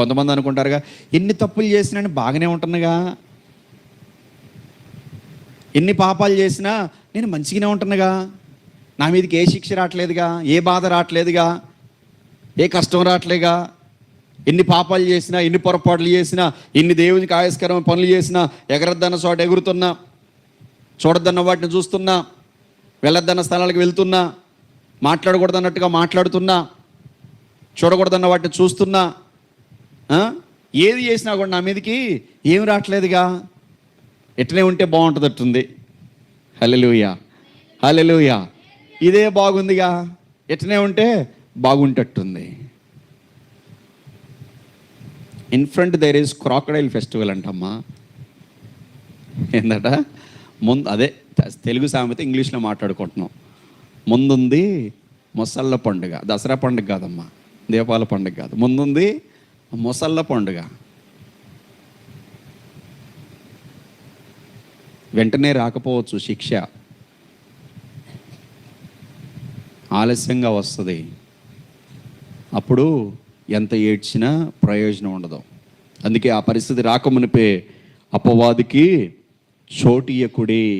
కొంతమంది అనుకుంటారుగా ఎన్ని తప్పులు చేసినా బాగానే ఉంటున్నాగా? ఎన్ని పాపాలు చేసినా నేను మంచిగానే ఉంటున్నాగా? నా మీదకి ఏ శిక్ష రావట్లేదుగా? ఏ బాధ రావట్లేదుగా? ఏ కష్టం రావట్లేగా? ఎన్ని పాపాలు చేసినా ఎన్ని పొరపాట్లు చేసినా ఎన్ని దేవునికి ఆయస్కరమైన పనులు చేసినా ఎగరద్దన్న చోట ఎగురుతున్నా చూడద్దన్న వాటిని చూస్తున్నా వెళ్ళొద్దన్న స్థలాలకు వెళ్తున్నా మాట్లాడకూడదన్నట్టుగా మాట్లాడుతున్నా చూడకూడదన్న వాటిని చూస్తున్నా ఏది చేసినా కూడా నా మీదకి ఏం రావట్లేదుగా. ఎట్లనే ఉంటే బాగుంటుందట్టుంది. హలెలుయా హలెలుయా ఇదే బాగుందిగా. ఎట్లనే ఉంటే బాగుంటట్టుంది. In front there is crocodile festival అంటమ్మా. ఏందట? ముందు అదే తెలుగు సామెత ఇంగ్లీష్లో మాట్లాడుకుంటున్నాం. ముందుంది మొసళ్ళ పండుగ. దసరా పండుగ కాదమ్మా. దీపావళి పండుగ కాదు. ముందుంది మొసళ్ళ పండుగ. వెంటనే రాకపోవచ్చు శిక్ష. ఆలస్యంగా వస్తుంది. అప్పుడు ఎంత ఏడ్చినా ప్రయోజనం ఉండదు. అందుకే ఆ పరిస్థితి రాకమునిపే అపవాదికి చోటియకుడి